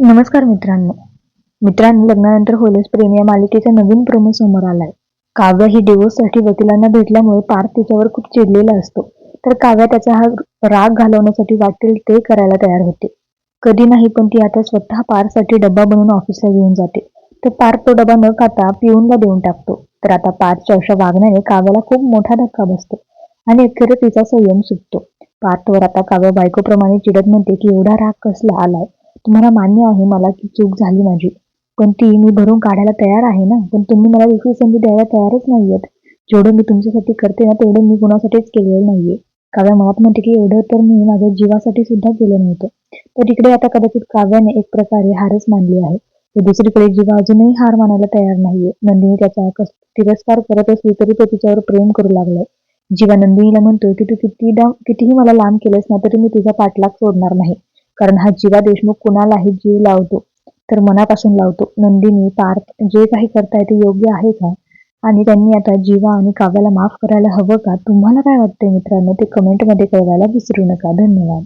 नमस्कार मित्रांनो. मित्रांनो लग्नानंतर होलेस प्रेम या मालिकेचा नवीन प्रोमो समोर आलाय. काव्य ही डिवोर्ससाठी वकिलांना भेटल्यामुळे पार्थ तिच्यावर खूप चिडलेला असतो. तर काव्य त्याचा हा राग घालवण्यासाठी वाटेल ते करायला तयार होते. कधी नाही पण ती आता स्वतः पारसाठी डब्बा बनवून ऑफिसला घेऊन जाते. तर पार्थ तो डबा न खाता पिऊनला देऊन टाकतो. तर आता पार्थच्या अशा वागण्याने काव्याला खूप मोठा धक्का बसतो आणि अखेर तिचा संयम सुटतो. पार्थवर आता काव्य बायकोप्रमाणे चिडत म्हणते की एवढा राग कसला आलाय? तुम्हाला मान्य आहे मला की चूक झाली माझी. पण ती मी भरून काढायला तयार आहे ना? पण तुम्ही मला दुसरी संधी द्यायला तयारच नाहीयेत. जेवढं मी तुमच्यासाठी करते ना तेवढं मी कुणासाठीच केलेलं नाहीये. काव्या मनात म्हणते की एवढं तर मी माझ्या जीवासाठी सुद्धा केलं नव्हतं. तर इकडे आता कदाचित काव्याने एक प्रकारे हारच मानली आहे. तर दुसरीकडे जीवा अजूनही हार मानायला तयार नाहीये. नंदिनी त्याचा कस तिरस्कार करत असली तरी तो तिच्यावर प्रेम करू लागलाय. जीवा नंदिनीला म्हणतो की तू कितीदा कितीही मला लांब केलंस ना तरी मी तुझा पाठलाग सोडणार नाही. कारण हा जीवा देशमुख कुणालाही जीव लावतो तर मनापासून लावतो. नंदिनी पार्थ जे काही करताय ते योग्य आहे का? आणि त्यांनी आता जीवा आणि काव्याला माफ करायला हवं का? तुम्हाला काय वाटतंय मित्रांनो? ते कमेंटमध्ये कळवायला विसरू नका. धन्यवाद.